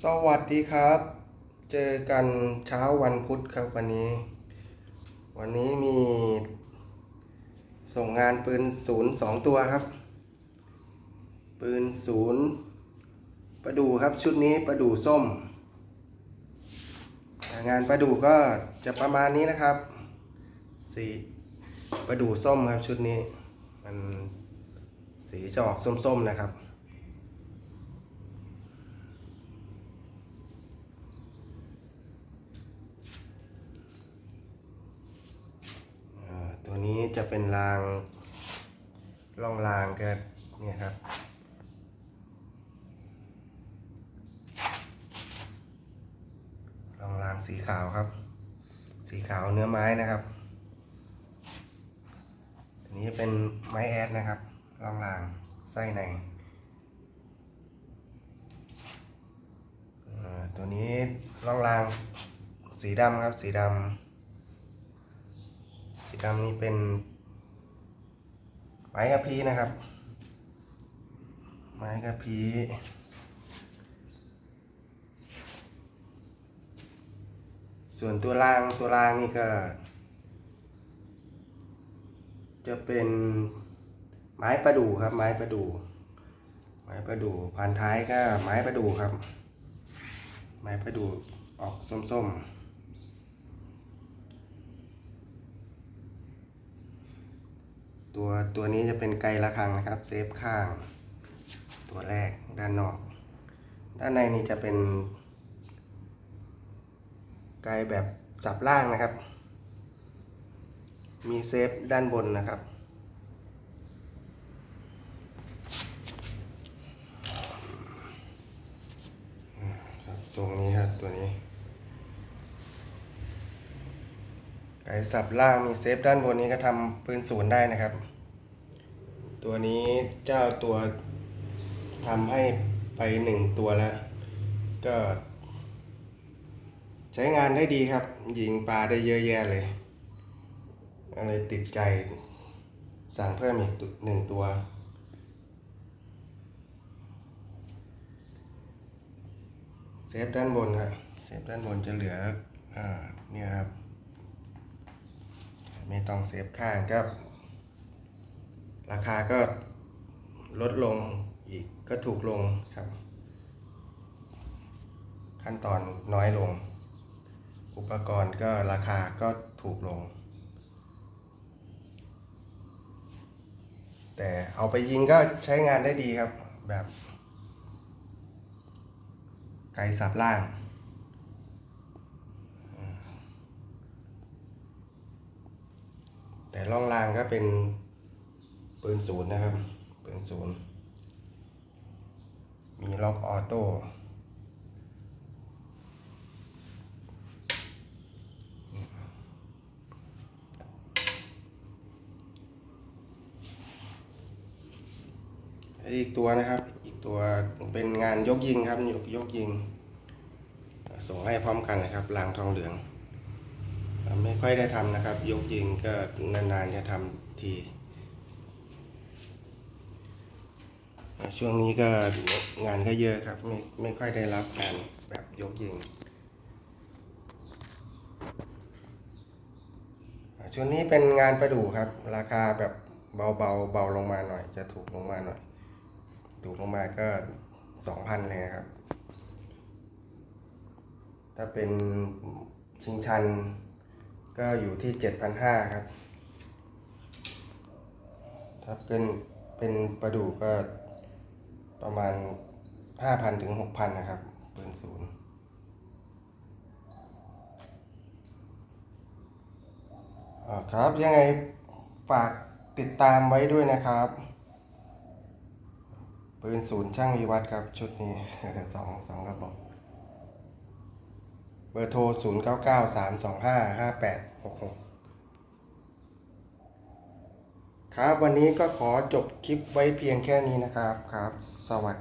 สวัสดีครับ เจอกันเช้าวันพุธครับวันนี้ วันนี้มี ส่งงานปืนศูนย์สองตัวครับ ปืนศูนย์ประดูครับชุดนี้ประดูส้ม งานประดูก็จะประมาณนี้นะครับสีประดูส้มครับชุดนี้ มันสีจะออกส้มๆนะครับ อ่าตัวนี้ จะเป็นรางร่องรางก็เนี่ยครับ ร่องรางสีขาวครับ สีขาวเนื้อไม้นะครับอันนี้เป็นไม้แอดนะครับร่องรางไส้ในตัวนี้ร่องรางสีดำครับสีดำ สีดำนี่เป็นไม้กระพีนะครับ ไม้กระพีส่วนตัวรางตัวรางนี่ก็ จะเป็นไม้ประดู่ครับ ไม้ประดู่ไม้ประดู่พันท้ายก็ไม้ประดู่ครับ ไม้ประดู่ออกส้มๆ ตัวตัวนี้จะเป็นไกลระฆังนะครับเซฟข้าง ตัวแรกด้านนอก ด้านในนี่จะเป็นไกลแบบจับล่างนะครับ มีเซฟด้านบนนะครับ ทรงนี้ครับตัวนี้ ไก่สับล่างมีเซฟด้านบนนี้ก็ทำปืนศูนย์ได้นะครับ ตัวนี้เจ้าตัวทำให้ไปหนึ่งตัวแล้ว ก็ ใช้งานได้ดีครับ ยิงปลาได้เยอะแยะเลย อะไรติดใจ สั่งเพิ่มอีกหนึ่งตัวเซฟด้านบนครับเซฟด้านบนจะเหลืออ่าเนี่ยครับ ไม่ต้องเซฟข้างก็ร ราคาก็ลดลงอีกก็ถูกลงครับ ขั้นตอนน้อยลง อุปกรณ์ก็ราคาก็ถูกลง แต่เอาไปยิงก็ใช้งานได้ดีครับแบบไกลสับล่างแต่ล่องรางก็เป็น ปืนศูนย์นะครับปืนศูนย์มีล็อกออโต้อีกตัวนะครับ อีกตัวเป็นงานยกยิงครับยกยกยิง ส่งให้พร้อมกันนะครับรางทองเหลือง ไม่ค่อยได้ทำนะครับ ยกยิงก็นานๆจะทำที ช่วงนี้ก็งานก็เยอะครับ ไม่ไม่ค่อยได้รับงานแบบยกยิง ช่วงนี้เป็นงานประดู่ครับ ราคาแบบเบาเบาๆเบาลงมาหน่อย จะถูกลงมาหน่อย ถูกลงมาก็สองพันเลยนะครับ ถ้าเป็นชิงชันก็อยู่ที่เจ็ดพันห้าครับ ถ้าเป็นเป็นประดูก็ ประมาณห้าพันถึงหกพันนะครับปืนศูนย์ครับ ยังไงฝากติดตามไว้ด้วยนะครับ ปืนศูนย์ช่างวิวัฒน์ครับ ชุดนี้สองสองกระบอก เบอร์โทร 0 ครับ วันนี้ก็ขอจบคลิปไว้เพียงแค่นี้นะครับครับ สวัสดี